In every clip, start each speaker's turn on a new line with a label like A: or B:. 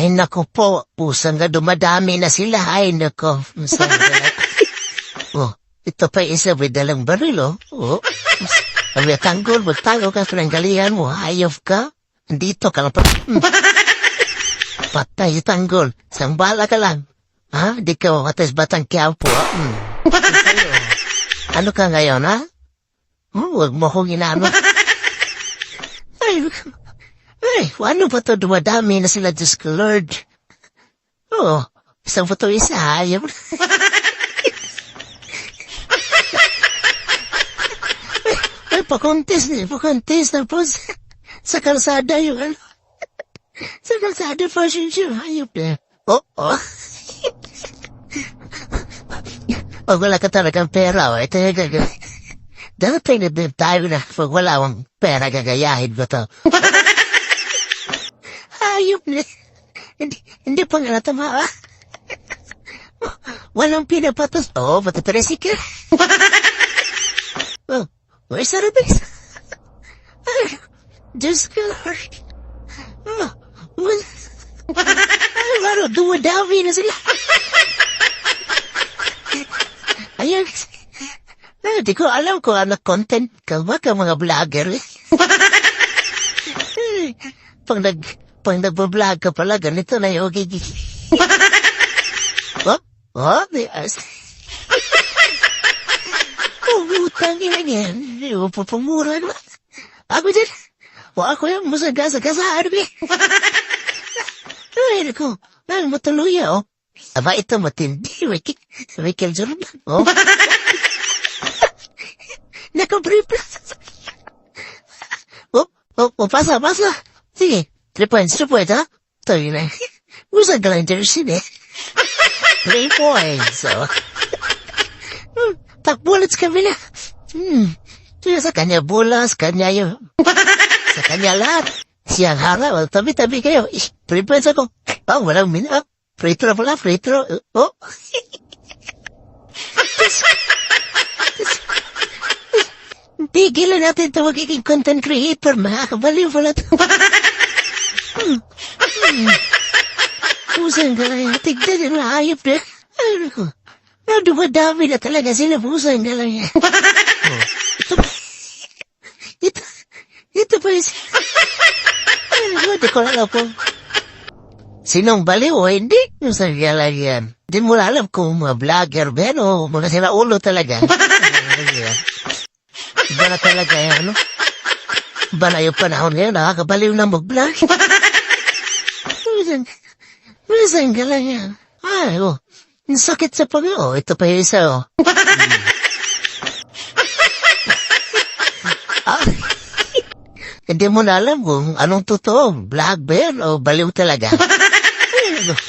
A: Ay nako po, pusang nga dumadami na sila. Ay nako. Oh, ito pa isa may dalang baril, oh. Oh. Sabi, tanggol, magtago ka sa pinanggalingan mo. Hayop ka. Dito ka lang. pa- Hmm. Patay, tanggol. Sambala ka lang. Ha? Di ka makatas batang kiyapo. Hmm. Sa'yo. Ano ka ngayon, ha? Oh, huwag mo akong inaano. Ay, ay, ano ba to dumadami na sila, Diyos ko, Lord? Oo, isang foto isa, ayaw. ay, pakontes na, pakontes na po sa, sa kalsada yung ano. Sa kalsada fashion show, hayop na. Oo. Oh, Pag wala ka talagang pera, o, ito yung gagawin. Dapat na din tayo na pag wala akong pera gagayahin ko to. Hayop na. Hindi, hindi pa nga natama. Walang pinapatos. Oo, oh, pati tricycle. oh, may sarabis. Ay, Diyos ko, Lord. Oh, wal- Ay, laro, dumadami na sila. Ayun. Ah, di ko alam kung ano content ka ba ka mga vlogger. eh. Pag nag pag nagbablog ka pala, ganito na yung gigi. oh, oh, di as. oh, utang yan yan. Yung pupumura naman. Ako din. O ako yung musaga-saga sa arbi. Ay, naku. Ay, matuloy oh. Aba, ito matindi. Michael, Michael Jordan. Oh. Naka-brief lang. Oh, oh, oh, pasa, pasa. Sige, Tayo na. Usan ka lang jersey, eh. Three points, takbo ulit sa kabila. Hmm, kaya sa kanya bulas, kanya yun. Sa kanya lahat. Siyang harap, tabi-tabi kayo. Three points ako. Oh, walang mina. Free throw pala, free throw. Oh. Tigilan natin ito magiging content creator. Makakabaliw pala ito. Hmm. hmm. Pusan ka lang. Tignan yung hayop na. Ay, naku. Na dumadami na talaga sila. Pusan ka lang yan. oh. Ito pa. Ito. Ito pa yung... Naku. Di ko alam kung... Sinong baliw o hindi? Yung sa yan. Di mo alam kung mga vlogger ba yan o mga sila ulo talaga. Na talaga yan, ano? Iba na yung panahon ngayon, nakakabaliw na mag-vlog. Minsan, minsan yan. Ay, oh. Sakit sa pag oh. Ito pa yung isa, oh. ah, hindi mo na alam kung anong totoo. Vlog ba o baliw talaga?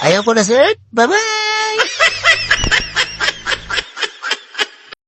A: Ayaw ko na, sir. Bye-bye!